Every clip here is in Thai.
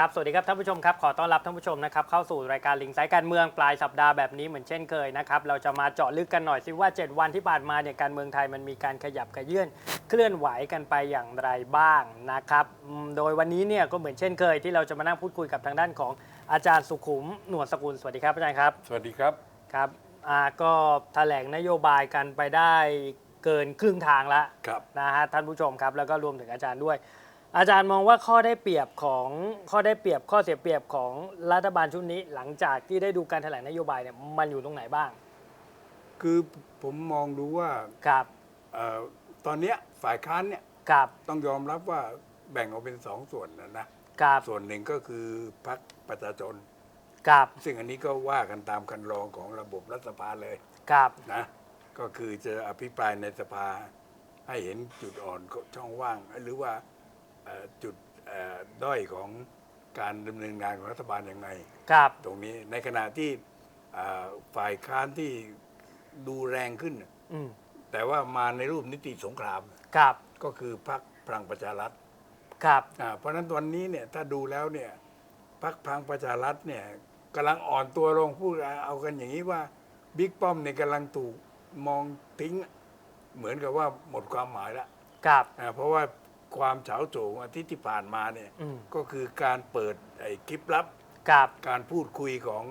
ครับ สวัสดีครับท่านผู้ชมครับ ขอต้อนรับท่านผู้ชมนะครับเข้าสู่รายการลิงไซต์การเมืองปลายสัปดาห์แบบนี้เหมือนเช่นเคยนะครับ เราจะมาเจาะลึกกันหน่อยสิว่า 7 วันที่ผ่านมาเนี่ยการเมืองไทยมันมีการขยับขยื่นเคลื่อนไหวกันไปอย่างไรบ้างนะครับอืมโดยวันนี้เนี่ยก็เหมือนเช่นเคยที่เราจะมานั่งพูดคุยกับทางด้านของอาจารย์สุขุมหนวดสกุล สวัสดีครับอาจารย์ครับ สวัสดีครับ ครับอ่าก็แถลงนโยบายกันไปได้เกินครึ่งทางแล้วครับนะฮะท่านผู้ชมครับแล้วก็รวมถึงอาจารย์ด้วย อาจารย์มองว่าข้อได้เปรียบของข้อได้เปรียบข้อเสียเปรียบของรัฐบาลชุดนี้ หลังจากที่ได้ดูการแถลงนโยบายเนี่ยมันอยู่ตรงไหนบ้าง คือผมมองดูว่าครับเอ่อตอนเนี้ยฝ่ายค้านเนี่ยครับต้องยอมรับว่าแบ่งออกเป็นสองส่วนนะนะครับส่วนหนึ่งก็คือพรรคประชาชนครับซึ่งอันนี้ก็ว่ากันตามคันลองของระบบรัฐสภาเลยครับนะก็คือจะอภิปรายในสภาให้เห็นจุดอ่อนช่องว่างหรือว่าเอ่อ จุดเอ่อด้อยของการดำเนินงานของรัฐบาลอย่างไรครับตรงนี้ในขณะที่เอ่อฝ่ายค้านที่ดูแรงขึ้นอืมแต่ว่ามาในรูปนิติสงครามครับก็คือพรรคพลังประชารัฐครับอ่าเพราะฉะนั้นวันนี้เนี่ยถ้าดูแล้วเนี่ยพรรคพลังประชารัฐเนี่ยกำลังอ่อนตัวลงพูดเอากันอย่างนี้ว่าบิ๊กป้อมเนี่ยกำลังถูกมองทิ้งเหมือนกับว่าหมดความหมายแล้วครับอ่าเพราะว่า ความเฉาโฉงอาทิตย์ที่ผ่านมาเนี่ยอืม ก็คือการเปิดไอ้คลิปลับครับการพูดคุยของ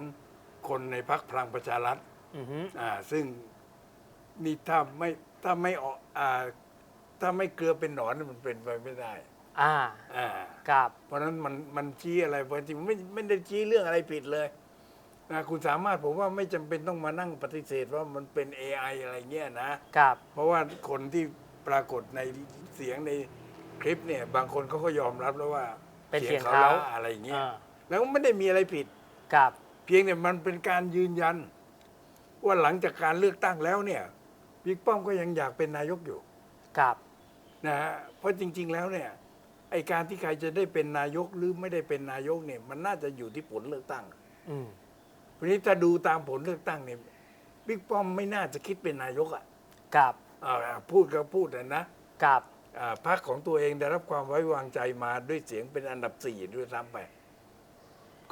คนในพรรคพลังประชารัฐอือฮึอ่าซึ่งนี่ถ้าไม่ถ้าไม่ออกอ่าถ้าไม่เกลือเป็นหนอนมันเป็นไปไม่ได้อ่าอ่าครับเพราะฉะนั้นมันมันชี้อะไรบางทีมันไม่ไม่ได้ชี้เรื่องอะไรผิดเลยนะคุณสามารถผมว่าไม่จำเป็นต้องมานั่งปฏิเสธว่ามันเป็น AI อะไรเงี้ยนะครับเพราะว่าคนที่ปรากฏในเสียงใน คลิปเนี่ยบางคนเขาก็ยอมรับแล้วว่าเป็นเสียงเขาแล้วอะไรเงี้ยอ่าแล้วไม่ได้มีอะไรผิดครับ เพียงแต่มันเป็นการยืนยัน ว่าหลังจากการเลือกตั้งแล้วเนี่ยบิ๊กป้อมก็ยังอยากเป็นนายกอยู่ครับนะฮะเพราะจริง ๆ แล้วเนี่ยไอการที่ใครจะได้เป็นนายกหรือไม่ได้เป็นนายกเนี่ย มันน่าจะอยู่ที่ผลเลือกตั้งอืมเพราะนี้ถ้าดูตามผลเลือกตั้งเนี่ยบิ๊กป้อมไม่น่าจะคิดเป็นนายกอะครับอ่าพูดก็พูดนะนะครับอ่า พรรคของตัวเองได้รับความไว้วางใจมาด้วยเสียงเป็นอันดับสี่ด้วยซ้ำไป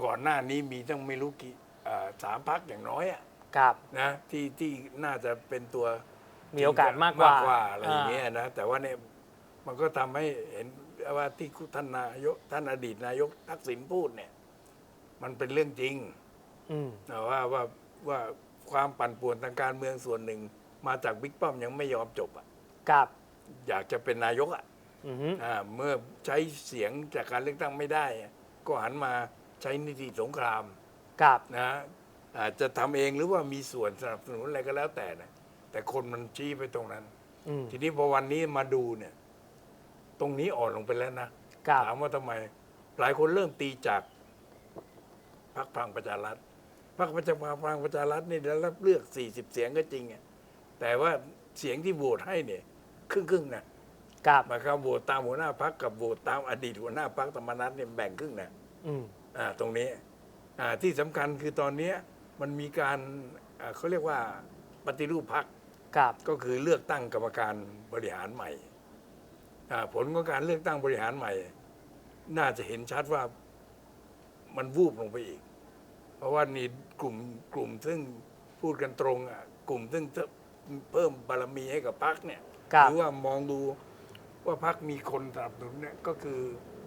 ก่อนหน้านี้มีตั้งไม่รู้กี่อ่าสามพรรคอย่างน้อยอะครับนะที่ที่น่าจะเป็นตัวมีโอกาสมากกว่าอะไรอย่างเงี้ยนะแต่ว่าเนี่ยมันก็ทำให้เห็นว่าที่ท่านนายกท่านอดีตนายกทักษิณพูดเนี่ย มันเป็นเรื่องจริงอืมนะว่าว่าว่าความปั่นป่วนทางการเมืองส่วนหนึ่ง มาจากบิ๊กป้อมยังไม่ยอมจบอะครับ อยากจะเป็นนายกอะอือฮึอ่าเมื่อใช้เสียงจากการเลือกตั้งไม่ได้อะก็หันมาใช้นิติสงครามครับนะอาจจะทำเองหรือว่ามีส่วนสนับสนุนอะไรก็แล้วแต่นะแต่คนมันชี้ไปตรงนั้นอืมทีนี้พอวันนี้มาดูเนี่ย ตรงนี้อ่อนลงไปแล้วนะครับถามว่าทำไม หลายคนเริ่มตีจากพรรคพลังประชารัฐพรรคประชาพลังประชารัฐนี่ได้รับเลือก 40 เสียงก็จริงอะแต่ว่าเสียงที่โหวตให้เนี่ย ครึ่งครึ่งๆนะครับหมายความโหวตตามหัวหน้าพรรคกับโหวตตามอดีตหัวหน้าพรรคธรรมนัฐเนี่ยแบ่งครึ่งนะอืมอ่าตรงนี้อ่าที่สำคัญคือตอนเนี้ยมันมีการอ่าเขาเรียกว่าปฏิรูปพรรคครับก็คือเลือกตั้งกรรมการบริหารใหม่อ่าผลของการเลือกตั้งบริหารใหม่ น่าจะเห็นชัดว่ามันวูบลงไปอีก เพราะว่านี่กลุ่มกลุ่มซึ่งพูดกันตรงอะกลุ่มซึ่งเพิ่มบารมีให้กับพรรคเนี่ย ครับ หรือว่ามองดูว่าพรรคมีคนสนับสนุนเนี่ยก็คือ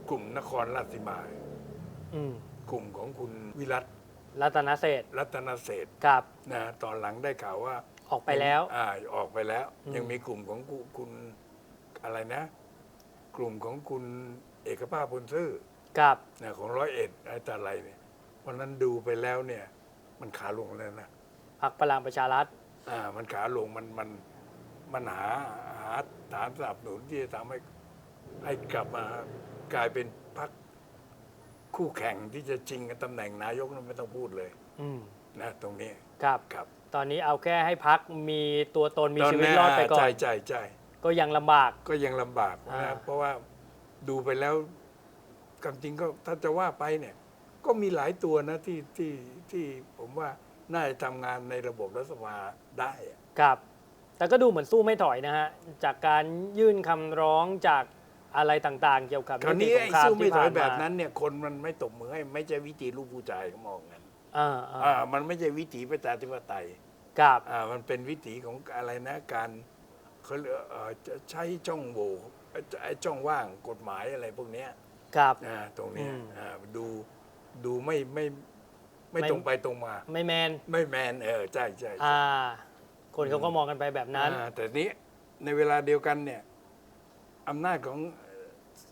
กลุ่มนครราชสีมา อืมกลุ่มของคุณวิรัตรัตนเศรษฐ์รัตนเศรษฐ์ครับนะตอนหลังได้ข่าวว่าออกไปแล้ว อ่าออกไปแล้ว อืม ยังมีกลุ่มของคุณคุณอะไรนะ กลุ่มของคุณเอกภาพพลซื่อครับนะของร้อยเอ็ดอะไรแต่อะไรเนี่ยวันนั้นดูไปแล้วเนี่ย มันขาลงแล้วนะ พักพลังประชารัฐ อ่ามันขาลงมันมัน มันหาหาฐานสนับสนุนที่จะทำให้ให้กลับมากลายเป็นพรรคคู่แข่งที่จะชิงกับตำแหน่งนายกนั้นไม่ต้องพูดเลยอืมนะตรงนี้ครับ ครับตอนนี้เอาแค่ให้พักมีตัวตนมีชีวิตรอดไปก่อนใช่ใช่ใช่ก็ยังลำบาก ก็ยังลำบากอ่า นะเพราะว่าดูไปแล้วความจริงก็ถ้าจะว่าไปเนี่ย ก็มีหลายตัวนะที่ที่ที่ผมว่าน่าจะทำงานในระบบรัฐสภาได้อะครับ แต่ก็ดูเหมือนสู้ไม่ถอยนะฮะ จากการยื่นคำร้องจากอะไรต่างๆ เกี่ยวกับคราวนี้นิติสไอ้งครามสู้ไม่ที่ถผ่าอยนแบบมานั้นเนี่ยคนมันไม่ตบมือให้ไม่ใช่วิธีลูกผู้ชายเขามองกันอ่าอ่าอ่ามันไม่ใช่วิถีประชาธิปไตยครับอ่ามันเป็นวิถีของอะไรนะการเขาเรียกเอ่อจะใช้ช่องโหว่ไอ้ช่องว่างกฎหมายอะไรพวกเนี้ยครับอ่าตรงเนี้ยอืมอ่าดูดูไม่ไม่ไม่ไม่ตรงไปตรงมา ไม่แมน ไม่แมนเออใช่ใช่ใช่อ่า คนเขาก็มองกันไปแบบนั้น อ่าแต่นี้ในเวลาเดียวกันเนี่ยอำนาจของ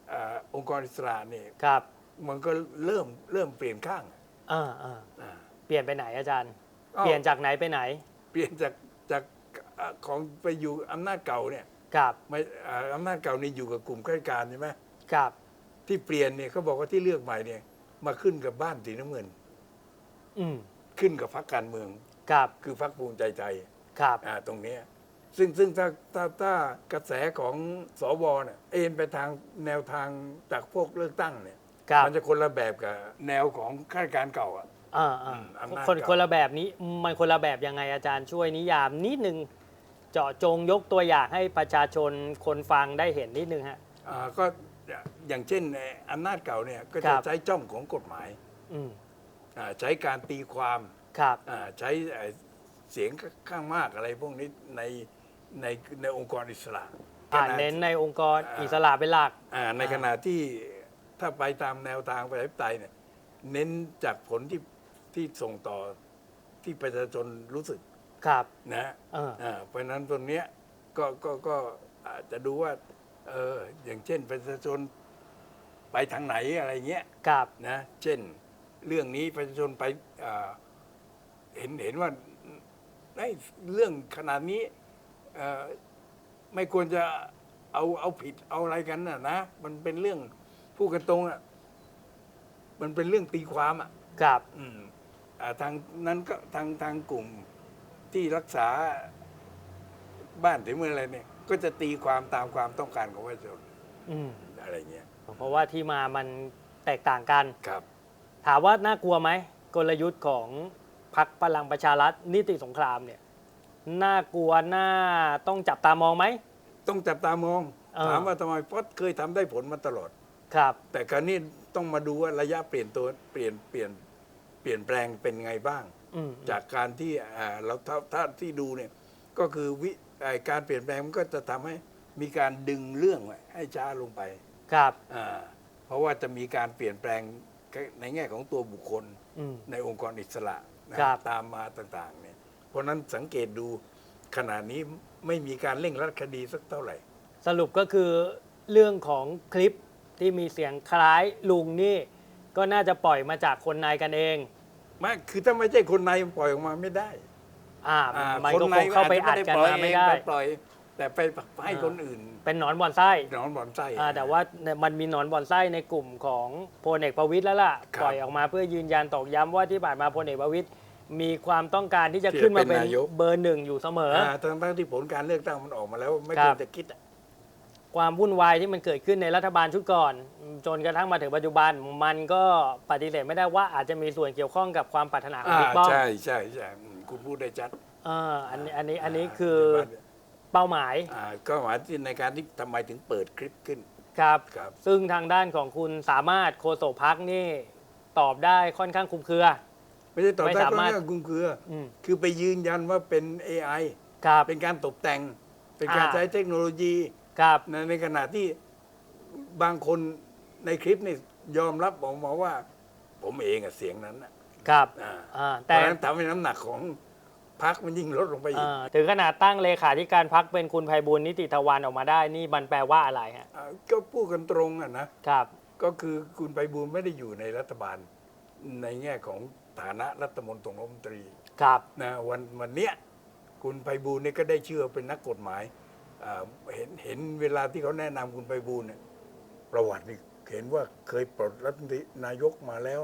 เอ่อองค์กรอิสระเนี่ยครับมันก็เริ่มเริ่มเปลี่ยนข้างอ่าอ่าอ่า เปลี่ยนไปไหนอาจารย์ อ้าว เปลี่ยนจากไหนไปไหนเปลี่ยนจากจากเอ่อของไปอยู่อำนาจเก่าเนี่ยครับไม่เอ่ออำนาจเก่านี่อยู่กับกลุ่มข้าราชการใช่ไหมครับที่เปลี่ยนเนี่ยเขาบอกว่าที่เลือกใหม่เนี่ยมาขึ้นกับบ้านสีน้ำเงิน อืมขึ้นกับพรรคการเมือง ครับคือพรรคภูมิใจไทย ครับ อ่าตรงเนี้ยซึ่งซึ่งถ้าถ้าถ้ากระแสของสวเนี่ยเอ็นไปทางแนวทางจากพวกเลือกตั้งเนี่ยครับ มันจะคนละแบบกับแนวของข้าราชการเก่าอะ อ่าอ่าอืมอำนาจคนเก่า คนละแบบนี้มันคนละแบบยังไงอาจารย์ช่วยนิยามนิดนึง เจาะจงยกตัวอย่างให้ประชาชนคนฟังได้เห็นนิดนึงฮะ อ่าก็อย่างเช่นในอำนาจเก่าเนี่ยก็ครัจะบใช้จ้องของกฎหมายอืมอ่าใช้การตีความครับ อ่าใช้เอ่อ เสียงข้างมากอะไรพวกนี้ในในในองค์กรอิสระอ่าขณะเน้นในองค์กรอ่าอิสระเป็นหลักอ่าในขณะที่ถ้าไปตามแนวทางประชาธิปไตยเนี่ยเน้นจากผลที่ที่ส่งต่อที่ประชาชนรู้สึกครับนะเอออ่าเพราะฉะนั้นตรงเนี้ยก็ก็ก็อาจจะดูว่าเอออย่างเช่นประชาชนไปทางไหนอะไรเงี้ยครับนะ เช่น เรื่องนี้ประชาชนไปอ่าเห็นเห็นว่า ไอ้เรื่องขนาดนี้เอ่อไม่ควรจะเอาเอาผิดเอาอะไรกันน่ะนะ มันเป็นเรื่องพูดกันตรงอะมันเป็นเรื่องตีความอะ ครับ อืมอ่าทางนั้นก็ทางทางกลุ่มที่รักษาบ้านถึงเมื่ออะไรเนี่ย ก็จะตีความตามความต้องการของประชาชนอืมอะไรเงี้ยเพราะว่าที่มามันแตกต่างกัน ครับ ถามว่าน่ากลัวไหมกลยุทธ์ของ พรรคพลังประชารัฐนิติสงครามเนี่ยน่ากลัวน่าต้องจับตามองไหม ต้องจับตามอง เออ ถามว่าทำไมเพราะเคยทำได้ผลมาตลอด ครับ แต่คราวนี้ต้องมาดูว่าระยะเปลี่ยนตัวเปลี่ยนเปลี่ยนเปลี่ยนแปลงเป็นไงบ้าง อืมจากการที่อ่าเราถ้าถ้าที่ดูเนี่ยก็คือวิไอ้การเปลี่ยนแปลงมันก็จะทำให้มีการดึงเรื่องไว้ให้ช้าลงไปครับ อ่าเพราะว่าจะมีการเปลี่ยนแปลงในแง่ของตัวบุคคลอืมในองค์กรอิสระ นะครับ ตามมาต่างๆเนี่ยเพราะฉะนั้นสังเกตดูขณะนี้ไม่มีการเร่งรัดคดีสักเท่าไหร่ สรุปก็คือเรื่องของคลิปที่มีเสียงคล้ายลุงนี่ ก็น่าจะปล่อยมาจากคนในกันเอง ไม่คือถ้าไม่ใช่คนในมันปล่อยออกมาไม่ได้อ่าอ่ามันคนก็ในคงเข้าไปอัดกันจจะมาด้ไม่ปล่ได้อยเองปปล่อย แต่ไปให้คนอื่นเป็นหนอนบ่อนไส้หนอนบ่อนไส้อ่าแต่ว่าเนี่ยมันมีหนอนบ่อนไส้ในกลุ่มของพลเอกประวิตยแล้วล่ะครับปล่อยออกมาเพื่อยืนยันตอกย้ำว่าที่ผ่านมาพลเอกประวิตย มีความต้องการที่จะขึ้นมาเป็นเบอร์หนึ่งอยู่เสมอาทั้งทั้งที่ผลการเลือกตั้งมันออกมาแล้ว ไม่ครัควบรจะคิดอะความวุ่นวายที่มันเกิดขึ้นในรัฐบาลชุดก่อน จนกระทั่งมาถึงปัจจุบันมันก็ปฏิเสธไม่ได้ว่าอาจจะมีส่วนเกี่ยวข้องกับความปรารถนาของอ่าบิ๊กป้อมใช่ใช่ใช่อืมคุณพูดได้ชัดอ่าอันนี้อันนี้อันนี้คือเป้าหมายอ่าก็หมายที่ในการที่ทำไมถึงเปิดคลิปขึ้นครับครับซึ่งทางด้านของคุณสามารถโคโสพักนี่ตอบได้ค่อนข้างคลุมเครือ ไม่ใช่ต่อไม่ต้านสามารถก็กุ้งเคืออืมคือไปยืนยันว่าเป็น AI ครับเป็นการตกแต่ง เป็นการอ่าใช้เทคโนโลยีครับในในขณะที่บางคนในคลิปนี่ยอมรับบอกมาว่า ผมเองอะเสียงนั้นน่ะครับอ่าอ่าเพแต่ราะฉะนั้นทำให้น้ำหนักของพักมันยิ่งลดลงไปอีกอ่าถึงขนาดตั้งเลขาธิการพักเป็นคุณไพบูลย์นิติทวารออกมาได้ นี่มันแปลว่าอะไรฮะอ่าก็พูดกันตรงอะนะครับ ก็คือคุณไปบูลย์ไม่ได้อยู่ในรัฐบาลในแง่ของ ฐานะรัฐมนตรีครับนะวันวันเนี้ยคุณไพบูลย์เนี่ยก็ได้เชื่อเป็นนักกฎหมายอ่าเห็นเห็นเวลาที่เขาแนะนำคุณไพบูลย์เนี่ยประวัตินี่เห็นว่าเคยปลดรัฐมนตรีนายกมาแล้ว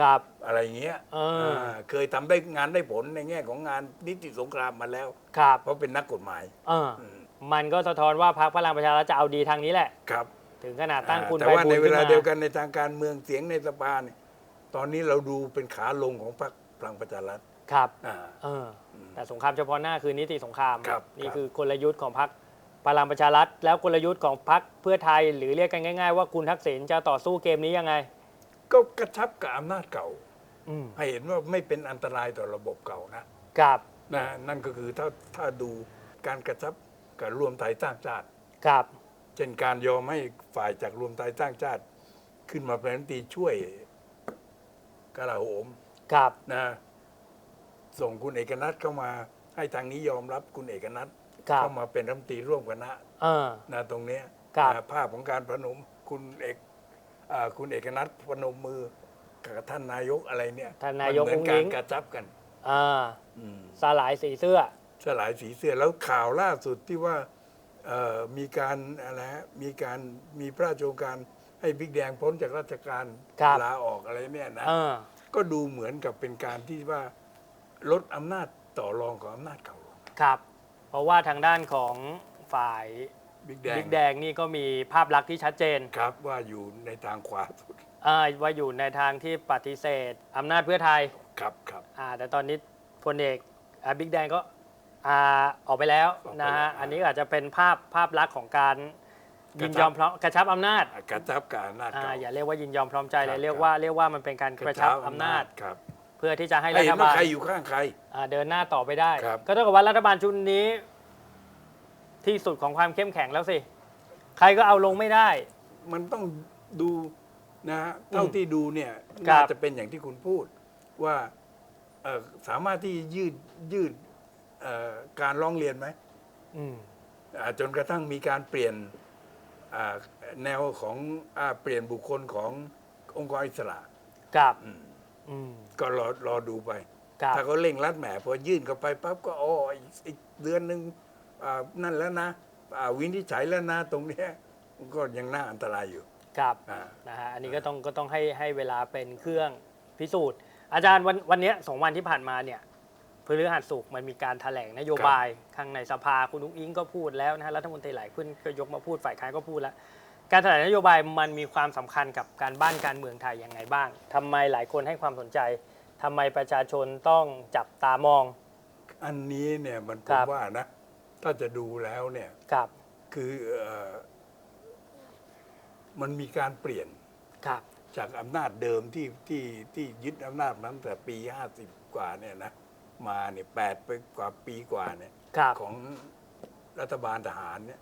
ครับ อะไรเงี้ยเอออ่าเคยทำได้งานได้ผลในแง่ของงานนิติสงครามมาแล้ว ครับเพราะเป็นนักกฎหมาย เอออืมมันก็สะท้อนว่าพรรคพลังประชารัฐจะเอาดีทางนี้แหละ ครับถึงขนาดตั้งคุณแต่ไพว่าบูในลย์เวขึ้นลามาเดียวกันในทางการเมืองเสียงในสภาเนี่ย ตอนนี้เราดูเป็นขาลงของพรรคพลังประชารัฐครับอ่าเออแต่สงครามเฉพาะหน้าคือนิติสงคราม ครับนี่ครับคือกลยุทธ์ของพรรคพลังประชารัฐ แล้วกลยุทธ์ของพรรคเพื่อไทย หรือเรียกกันง่าย ๆ ว่าคุณทักษิณจะต่อสู้เกมนี้ยังไง ก็กระชับกับอำนาจเก่า อืมให้เห็นว่าไม่เป็นอันตรายต่อระบบเก่านะกับนะนั่นก็คือถ้าถ้าดูการกระชับกับรวมไทยสร้างชาติ กับเช่นการยอมให้ฝ่ายจากรวมไทยสร้างชาติ ขึ้นมาเป็นรัฐมนตรีช่วย กลาโหมกับ นะส่งคุณเอกนัทเข้ามา ให้ทางนี้ยอมรับคุณเอกนัทกับ เข้ามาเป็นรัฐมนตรีร่วมคณะเออ นะตรงเนี้ยครับ นะภาพของการพนมคุณเอกอ่าคุณเอกนัทพนมมือกับท่านนายกอะไรเนี่ยท่านนายกมัเหมือนการอุ๊งอิ๊งกระชับกันอ่าอืม สลายสีเสื้อ สลายสีเสื้อแล้วข่าวล่าสุดที่ว่าเอ่อมีการอะไรฮะมีการมีพระราชโองการ ให้บิ๊กแดงพ้นจากราชการครับ ลาออกอะไรเนี่ยนะ เออ ก็ดูเหมือนกับเป็นการที่ว่าลดอำนาจต่อรองของอำนาจเก่าลงครับ เพราะว่าทางด้านของฝ่ายบิ๊กแดงบิ๊กแดงนี่ก็มีภาพลักษณ์ที่ชัดเจนครับว่าอยู่ในทางขวาสุดอ่าว่าอยู่ในทางที่ปฏิเสธอำนาจเพื่อไทยครับครับ อ่าแต่ตอนนี้พลเอกอ่าบิ๊กแดงก็อ่าออกไปแล้วออกไปนะแล้วฮะ อ่า อันนี้อาจจะเป็นภาพภาพลักษณ์ของการกระชับ ยินยอมพร้อมกระชับอำนาจกระชับกับอำนาจอ่าเก่า อย่าเรียกว่ายินยอมพร้อมใจเลครัยบ เรียกว่าเรียกว่ามันเป็นการกระชับอำนาจ ครับเพื่อที่จะให้ให้รัเห็ฐนว่าบาลใครอยู่ข้างใคร อ่าเดินหน้าต่อไปได้ ครับ ก็เท่ากับว่ารัฐบาลชุดนี้ ที่สุดของความเข้มแข็งแล้วสิ ใครก็เอาลงไม่ได้ มันต้องดูนะฮะเท่าที่ดูเนี่ยครับ น่าจะเป็นอย่างที่คุณพูดว่าเอ่อสามารถที่ยืดยืดเอ่อการร้องเรียนไหมอืม อ่าจนกระทั่งมีการเปลี่ยนอ่า แนวของอาเปลี่ยนบุคคลขององค์กรอิสระกับอืมอืมก็รอรอดูไปกับถ้าเขาเร่งรัดแหมพอยื่นเข้าไปปั๊บก็อ๋ออีกอีกเดือนหนึ่งอ่านั่นแล้วนะอ่าวินิจฉัยแล้วนะตรงเนี้ยก็ยังน่าอันตรายอยู่กับอ่านะฮะอันนี้ก็ต้องก็ต้องให้ให้เวลาเป็นเครื่องพิสูจน์ อาจารย์วันวันเนี้ยสองวันที่ผ่านมาเนี่ย พฤหัสสุกร์มันมีการแถลงนโยบายข้างในสภาคุณนุ้งอิงก็พูดแล้วนะฮะรัฐมนตรีหลายคนก็ยกมาพูดฝ่ายค้านก็พูดแล้ว การแถลงนโยบายมันมีความสำคัญกับการบ้านการเมืองไทยยังไงบ้างทำไมหลายคนให้ความสนใจทำไมประชาชนต้องจับตามอง อันนี้เนี่ยมันผครัมบว่านะ ถ้าจะดูแล้วเนี่ยกับ คือเอ่อมันมีการเปลี่ยนกับ จากอำนาจเดิมที่ที่ที่ยึดอำนาจมาตั้งแต่ปีห้าสิบกว่าเนี่ยนะ มาเนี่ยแปดไปกว่าปีกว่าเนี่ยกับของรัฐบาลทหารเนี่ย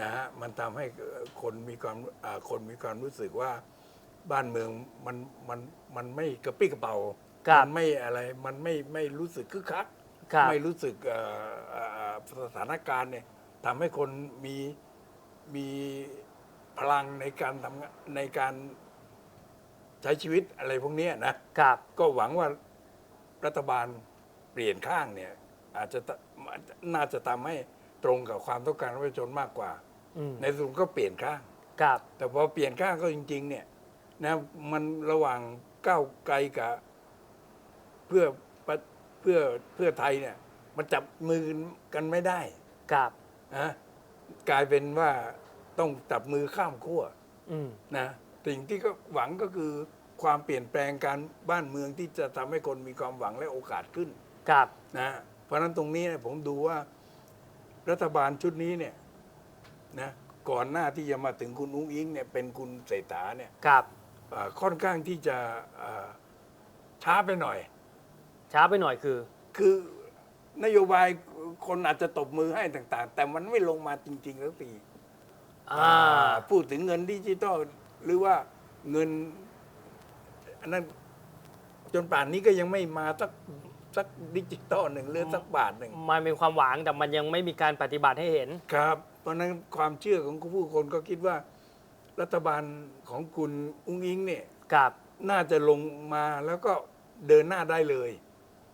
นะฮะมันทำให้เอ่อคนมีความอ่าคนมีความรู้สึกว่าบ้านเมืองมันมันมันไม่กระปรี้กระเป๋าครับ มันไม่อะไรมันไม่ไม่รู้สึกคึกคักกับไม่รู้สึกเอ่อเอ่อสถานการณ์เนี่ยทำให้คนมีมีพลังในการทำงานในการใช้ชีวิตอะไรพวกเนี้ยนะกับ ก็หวังว่ารัฐบาลเป ลี่ยนข้างเนี่ยอาจจะตน่าจะทำให้ตรงกับความต้องการของประชาชนมากกว่าอืมในสุดก็เปลี่ยนข้างกับ แต่พอเปลี่ยนข้างก็จริง ๆ เนี่ยนะมันระหว่างก้าวไกลกับเพื่อประเพื่อเพื่อไทยเนี่ย มันจับมือกันไม่ได้กับนะกลายเป็นว่าต้องจับมือข้ามขั้วอืมนะสิ่งที่ก็หวังก็คือความเปลี่ยนแปลงการบ้านเมืองที่จะทำให้คนมีความหวังและโอกาสขึ้น กับ นะเพราะฉะนั้นตรงนี้เนี่ยผมดูว่ารัฐบาลชุดนี้เนี่ยนะก่อนหน้าที่จะมาถึงคุณอุ้งอิงเนี่ยเป็นคุณเศรษฐาเนี่ยกับอ่าค่อนข้างที่จะอ่าช้าไปหน่อย ช้าไปหน่อยคือ คือนโยบายคนอาจจะตบมือให้ต่าง ๆ แต่มันไม่ลงมาจริงๆสักทีอ่า พูดถึงเงินดิจิตอลหรือว่าเงินอันนั้นจนป่านนี้ก็ยังไม่มาสัก สักดิจิตอลหนึ่งหรือสักบาทหนึ่งมันมีความหวังแต่มันยังไม่มีการปฏิบัติให้เห็น ครับ เพราะฉะนั้นความเชื่อของผู้คนก็คิดว่า รัฐบาลของคุณอุ้งอิงเนี่ยกับน่าจะลงมาแล้วก็เดินหน้าได้เลย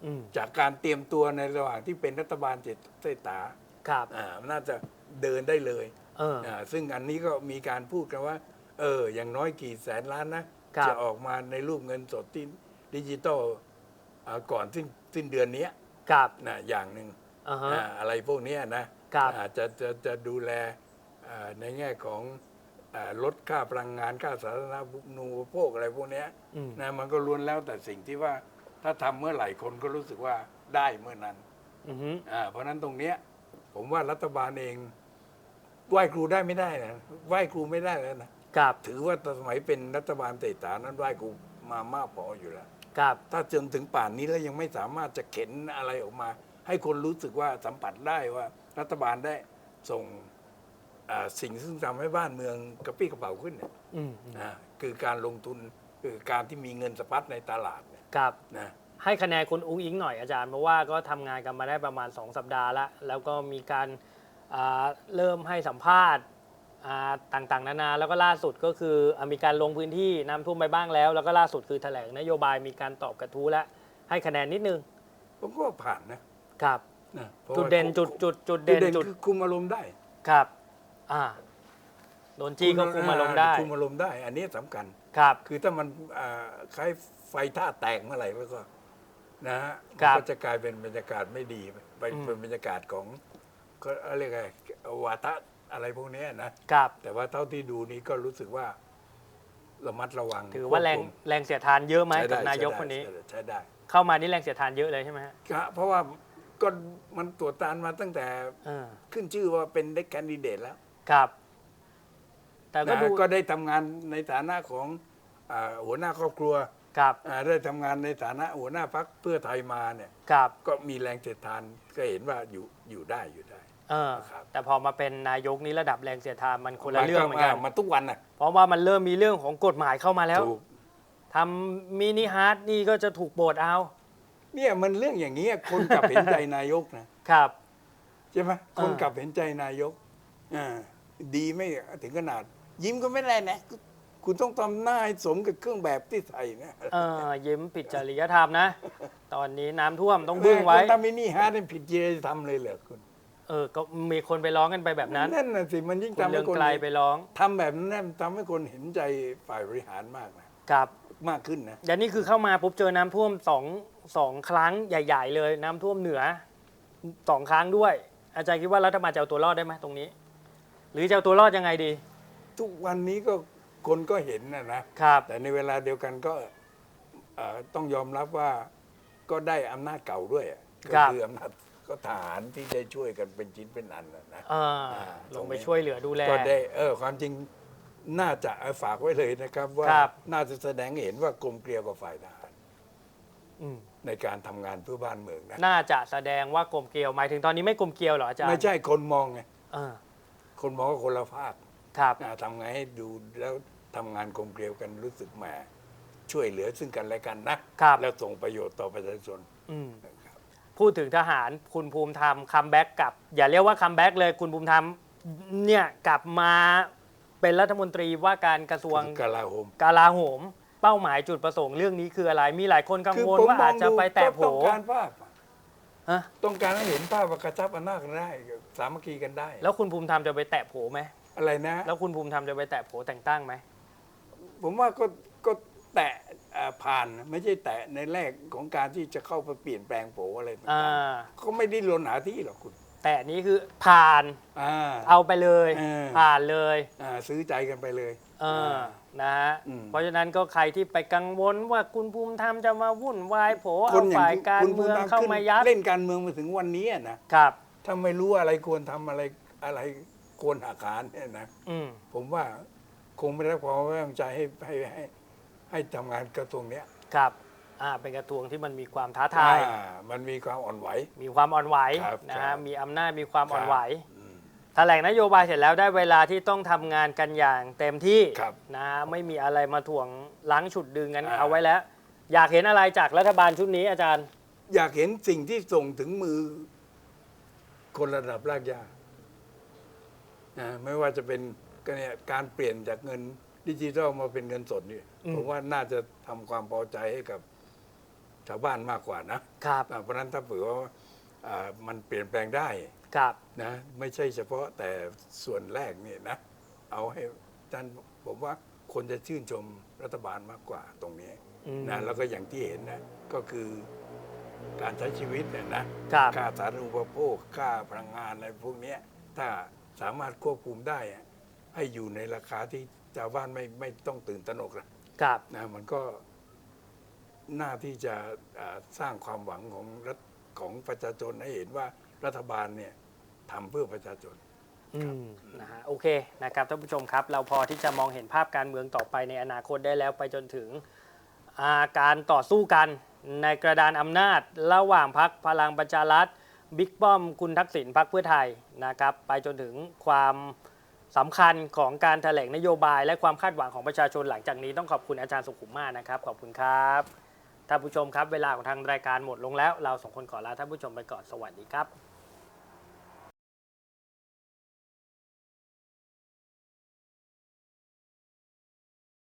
อืมจากการเตรียมตัวในระหว่างที่เป็นรัฐบาลเศรษฐากับอ่าน่าจะเดินได้เลยเอออ่าซึ่งอันนี้ก็มีการพูดกันว่า เออ อย่างน้อยกี่แสนล้านนะ ครับ จะออกมาในรูปเงินสดที่ดิจิตอลอ่าก่อนสิ้น สิ้นเดือนเนี้ยกับนะอย่างหนึ่งอ่าฮะ อ่าอะไรพวกเนี้ยนะครับอ่าจะจะจะดูแลอ่าในแง่ของอ่าลดค่าพลังงานค่าสาธารณูปโภคอะไรพวกเนี้ยอืมนะมันก็ล้วนแล้วแต่สิ่งที่ว่าถ้าทำเมื่อไหร่คนก็รู้สึกว่าได้เมื่อนั้นอือฮึอ่าเพราะฉะนั้นตรงเนี้ยผมว่ารัฐบาลเองไหว้ครูได้ไม่ได้นะไหว้ครูไม่ได้แล้วนะครับถือว่าสมัยเป็นรัฐบาลเศรษฐานั้นไหว้ครูมามากพออยู่แล้ว ครับ ถ้าจนถึงป่านนี้แล้วยังไม่สามารถจะเข็นอะไรออกมา ให้คนรู้สึกว่าสัมผัสได้ว่ารัฐบาลได้ส่งอ่าสิ่งซึ่งทำให้บ้านเมืองกระปี้กระเป๋าขึ้นเนี่ยอืมอืมนะคือการลงทุนคือการที่มีเงินสะพัดในตลาดเนี่ยครับ นะ ให้คะแนนคุณอุ้งอิงหน่อยอาจารย์เพราะว่าก็ทำงานกันมาได้ประมาณ 2 สัปดาห์แล้วแล้วก็มีการอ่าเริ่มให้สัมภาษณ์ อ่าต่างๆ นานาแล้วก็ล่าสุดก็คืออ่ามีการลงพื้นที่น้ำท่วมไปบ้างแล้ว แล้วก็ล่าสุดคือแถลงนโยบายมีการตอบกระทู้และให้คะแนนนิดนึงผมก็ผ่านนะครับ นะพราะจุดว่าเด่นจุดจุดจุดจุเด่ดนเด่นจุดคือคุมอารมณ์ได้ครับอ่าโดนจี้ก็คุมอารมณ์ได้คุมอารมณ์ได้ อันนี้สำคัญ ครับ คือถ้ามันอ่าคล้ายไฟท่าแตกเมื่อไหร่แล้วก็นะฮะครัมันบก็จะกลายเป็นบรรยากาศไม่ดีไปไปอืม เป็นบรรยากาศของก็เรียกไงวาทะ อะไรพวกเนี้ยนะครับ แต่ว่าเท่าที่ดูนี้ก็รู้สึกว่าระมัดระวังถือว่าแรงควบคุมแรงเสียดทานเยอะไหมใช้กับได้นายกใช้ได้คนนี้ใช้ได้เข้ามานี่แรงเสียดทานเยอะเลยใช่ไหมฮะครับเพราะว่าก็มันตรวจตานมาตั้งแต่เออขึ้นชื่อว่าเป็นเด็กแคนดิเดตแล้วครับ แต่ก็นะดูก็ได้ทำงานในฐานะของอ่าหัวหน้าครอบครัวครับอ่าได้ทำงานในฐานะหัวหน้าพักเพื่อไทยมาเนี่ยครับ ก็มีแรงเสียดทานก็เห็นว่าอยู่อยู่ได้อยู่ได้ เออครับแต่พอมาเป็นนายกนี้ระดับแรงเสียดทานมันคนละเรื่องเหมือนกันมาทุกวันน่ะเพราะว่ามันเริ่มมีเรื่องของกฎหมายเข้ามาแล้วถูกทำมินิฮาร์ดนี่ก็จะถูกโบดเอา เนี่ยมันเรื่องอย่างนี้ยคนกลับเห็นใจนายกนะครับใช่ไหมคนกลับเห็นใจนายกอ่าดีไม่ถึงขนาด ยิ้มก็ไม่ได้นะ คุณต้องทำหน้าให้สมกับเครื่องแบบที่ใส่นะเออยิ้มผิดจริยธรรมนะ ตอนนี้น้ำท่วมต้องบึ้งไว้คนทำมินิฮาร์ดเป็นผิดจริยธรรมเลยเหรอคุณ เออก็มีคนไปร้องกันไปแบบนั้นนั่นน่ะสิมันยิ่งคุณทำเรืให้องคนไกลไปร้องทำแบบนั้นมันทำให้คนเห็นใจฝ่ายบริหารมากนะครับมากขึ้นนะเดี๋ยวนี้คือเข้ามาปุ๊บเจอน้ำท่วมสองสองครั้งใหญ่ ๆ เลยน้ำท่วมเหนือสองครั้งด้วย อาจารย์คิดว่ารัฐบาลจะเอาตัวรอดได้ไหมตรงนี้ หรือจะเอาตัวรอดยังไงดีทุกวันนี้ก็คนก็เห็นนะนะครับ แต่ในเวลาเดียวกันก็เอ่อต้องยอมรับว่าก็ได้อำนาจเก่าด้วยอะก็ครับ คืออำนาจ ก็ทหารที่ได้ช่วยกันเป็นชิ้นเป็นอันนะนะเอออ่า ลงไปตรงนี้ช่วยเหลือดูแล ก็ได้เออความจริงน่าจะเอาฝากไว้เลยนะครับ ว่าครับ น่าจะแสดงให้เห็นว่ากลมเกลียวกับฝ่ายทหารอืมในการทำงานเพื่อบ้านเมืองนะน่าจะแสดงว่ากลมเกลียวหมายถึงตอนนี้ไม่กลมเกลียวเหรออาจารย์ไม่ใช่คนมองไงเออคนมองก็คนละภาคครับอ่าทำไงให้ดูแล้วทำงานกลมเกลียวกันรู้สึกแหมช่วยเหลือซึ่งกันและกันนะครับ แล้วส่งประโยชน์ต่อประชาชนอืมนะครับ พูดถึงทหารคุณภูมิธรรมคัมแบ็กกลับ อย่าเรียกว่าคัมแบ็กเลยคุณภูมิธรรมเนี่ยกลับมาเป็นรัฐมนตรีว่าการกระทรวงกลาโหมกาลาโหม เป้าหมายจุดประสงค์เรื่องนี้คืออะไร มีหลายคนกังคือวลผมว่ามออาจงจะดูไปแตะโผก็ต้องการภาพฮะต้องการให้เห็นภาพว่ากระชับอำนาจกันได้ สามัคคีกันได้ แล้วคุณภูมิธรรมจะไปแตะโผไหมอะไรนะ แล้วคุณภูมิธรรมจะไปแตะโผแต่งตั้งไหมผมว่าก็ก็ แตะเอ่อผ่านไม่ใช่แตะในแรกของการที่จะเข้าไปเปลี่ยนแปลงโผอะไรต่าอ่างๆเขาไม่ได้ลนหาที่หรอกคุณแต่นี้คือผ่านอ่า เอาไปเลย เออ ผ่านเลยอ่าซื้อใจกันไปเลย เออนะฮะอืม เพราะฉะนั้นก็ใครที่ไปกังวลว่าคุณภูมิธรรมจะมาวุ่นวายโผคเอานอย่างฝ่ายการคุณเมืองภูธรรเข้าขึ้นมายัดเล่นการเมืองมาถึงวันนี้อะนะครับ ถ้าไม่รู้อะไรควรทำอะไรอะไรควรหักหานเนี่ยนะ อืมผมว่าคงไม่ได้ความไว้วางใจให้ให้ให้ ให้ทำงานกระทรวงเนี้ยครับอ่าเป็นกระทรวงที่มันมีความท้าทาย อ่ามันมีความอ่อนไหว มีความอ่อนไหวครับนะครัฮะบ มีอำนาจมีความอ่อนไหวอืม แถลงนโยบายเสร็จแล้วได้เวลาที่ต้องทำงานกันอย่างเต็มที่ครับนะฮะไม่มีอะไรมาถ่วงล้างฉุดดึงกันอ่า เอาไว้แล้ว อยากเห็นอะไรจากรัฐบาลชุดนี้อาจารย์อยากเห็นสิ่งที่ส่งถึงมือ คนระดับรากหญ้านะไม่ว่าจะเป็นก็เนี่ยการเปลี่ยนจากเงิน ดิจิทัลมาเป็นเงินสดนี่อืมผมว่าน่าจะทำความพอใจให้กับชาวบ้านมากกว่านะครับอ่าเพราะฉะนั้นถ้าเผื่อว่าอ่ามันเปลี่ยนแปลงได้ครับนะ ไม่ใช่เฉพาะแต่ส่วนแรกนี่นะ เอาให้ท่านผมว่าคนจะชื่นชมรัฐบาลมากกว่าตรงนี้อืมนะแล้วก็อย่างที่เห็นนะก็คือการใช้ชีวิตเนี่ยนะครับค่าสาธารณูปโภคค่าพลังงานอะไรพวกเนี้ยถ้าสามารถควบคุมได้อะให้อยู่ในราคาที่ ชาวบ้านไม่ไม่ต้องตื่นตระหนกนะครับนะมันก็น่าที่จะอ่าสร้างความหวังของรัฐของประชาชนให้เห็นว่ารัฐบาลเนี่ยทำเพื่อประชาชนอืมนะฮะโอเคนะครับท่านผู้ชมครับ เราพอที่จะมองเห็นภาพการเมืองต่อไปในอนาคตได้แล้วไปจนถึงอ่าการต่อสู้กันในกระดานอำนาจ ระหว่างพักพลังประชารัฐบิ๊กป้อมคุณทักษิณพักเพื่อไทยนะครับ ไปจนถึงความ สำคัญของการแถลงนโยบายและความคาดหวังของประชาชนหลังจากนี้ต้องขอบคุณอาจารย์สุขุมมากนะครับ ขอบคุณครับท่านผู้ชมครับ เวลาของทางรายการหมดลงแล้ว เราสองคนขอลาท่านผู้ชมไปก่อนสวัสดีครับ